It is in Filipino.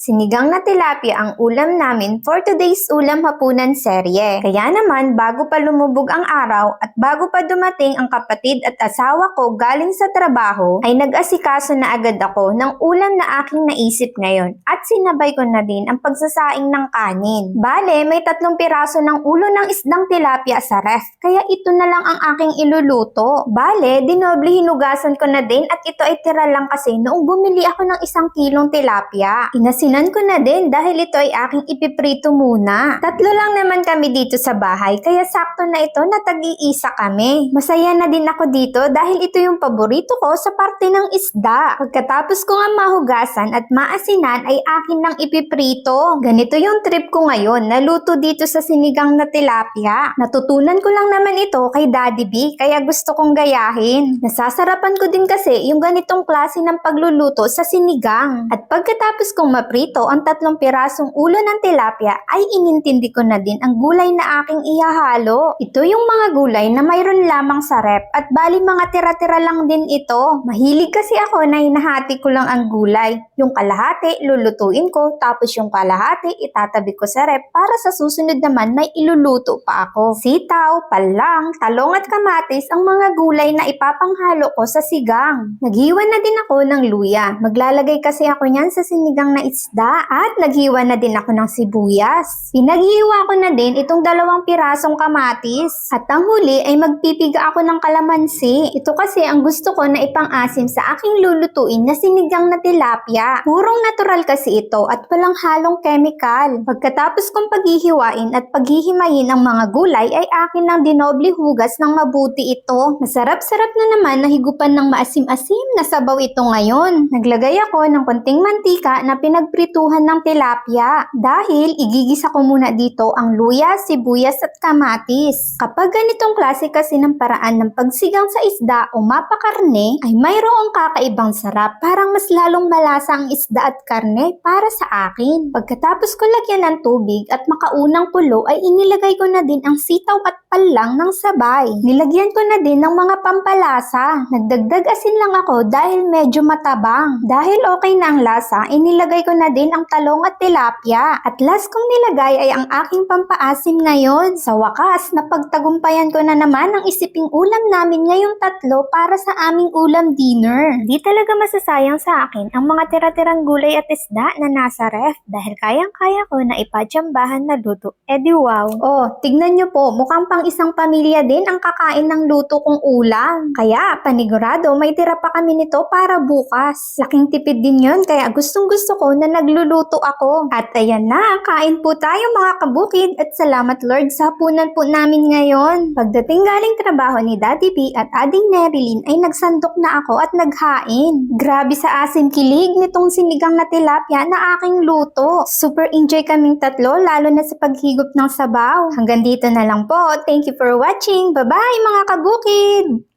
Sinigang na tilapia ang ulam namin for today's ulam hapunan serye. Kaya naman, bago pa lumubog ang araw at bago pa dumating ang kapatid at asawa ko galing sa trabaho, ay nag-asikaso na agad ako ng ulam na aking naisip ngayon at sinabay ko na din ang pagsasaing ng kanin. Bale, may tatlong piraso ng ulo ng isdang tilapia sa ref, kaya ito na lang ang aking iluluto. Bale, dinoble hinugasan ko na din at ito ay tira lang kasi noong bumili ako ng isang kilong tilapia. Inasinan ko na din dahil ito ay aking ipiprito muna. Tatlo lang naman kami dito sa bahay kaya sakto na ito na tag-iisa kami. Masaya na din ako dito dahil ito yung paborito ko sa parte ng isda. Pagkatapos ko nga mahugasan at maasinan ay akin nang ipiprito. Ganito yung trip ko ngayon, naluto dito sa sinigang na tilapia. Natutunan ko lang naman ito kay Daddy B kaya gusto kong gayahin. Nasasarapan ko din kasi yung ganitong klase ng pagluluto sa sinigang. At pagkatapos kong maprito ang tatlong pirasong ulo ng tilapia ay inintindi ko na din ang gulay na aking ihahalo. Ito yung mga gulay na mayroon lamang sa rep at bali mga tira-tira lang din ito. Mahilig kasi ako na hinahati ko lang ang gulay. Yung kalahati, lulutuin ko tapos yung kalahati, itatabi ko sa rep para sa susunod naman may iluluto pa ako. Sitaw, palang, talong at kamatis ang mga gulay na ipapanghalo ko sa sigang. Naghiwa na din ako ng luya. Maglalagay kasi ako niyan sa sinigang na isda at naghiwa na din ako ng sibuyas. Pinaghiwa ko na din itong dalawang pirasong kamatis. At ang huli ay magpipiga ako ng kalamansi. Ito kasi ang gusto ko na ipang-asim sa aking lulutuin na sinigang na tilapia. Purong natural kasi ito at walang halong chemical. Pagkatapos kong paghihiwain at paghihimayin ang mga gulay ay akin ng dinoble hugas ng mabuti ito. Masarap-sarap na naman nahigupan ng maasim-asim na sabaw ito ngayon. Naglagay ako ng konting mantika na pinagprituhan ng tilapia. Dahil igigisa ko muna dito ang luya, sibuyas at kamatis. Kapag ganitong klase kasi ng paraan ng pagsigang sa isda o mapakarne, ay mayroong kakaibang sarap. Parang mas lalong malasa ang isda at karne para sa akin. Pagkatapos ko lagyan ng tubig at makaunang kulo ay inilagay ko na din ang sitaw at palang ng sabay. Nilagyan ko na din ng mga pampalasa. Nagdagdag asin lang ako dahil medyo matabang. Dahil okay na ang lasa, inilagay ko na din ang talong at tilapia. At last kong nilagay ay ang aking pampaasim ngayon. Sa wakas, napagtagumpayan ko na naman ang isiping ulam namin ngayong tatlo para sa aming ulam dinner. Di talaga masasayang sa akin ang mga tira-tirang gulay at isda na nasa ref dahil kayang-kaya ko na ipatsambahan na luto. Eh di wow. Oh, tignan nyo po, mukhang pang isang pamilya din ang kakain ng luto kong ulam. Kaya, panigurado, may tira pa kami nito para bukas. Laking tipid din yon kaya gustong gusto ko na nagluluto ako. At ayan na, kain po tayo mga kabukid at salamat Lord sa hapunan po namin ngayon. Pagdating galing trabaho ni Daddy B at Ading Nerilyn ay nagsandok na ako at naghain. Grabe sa asin kilig nitong sinigang na tilapia na aking luto. Super enjoy kaming tatlo lalo na sa paghigop ng sabaw. Hanggang dito na lang po. Thank you for watching. Bye-bye mga kabukid!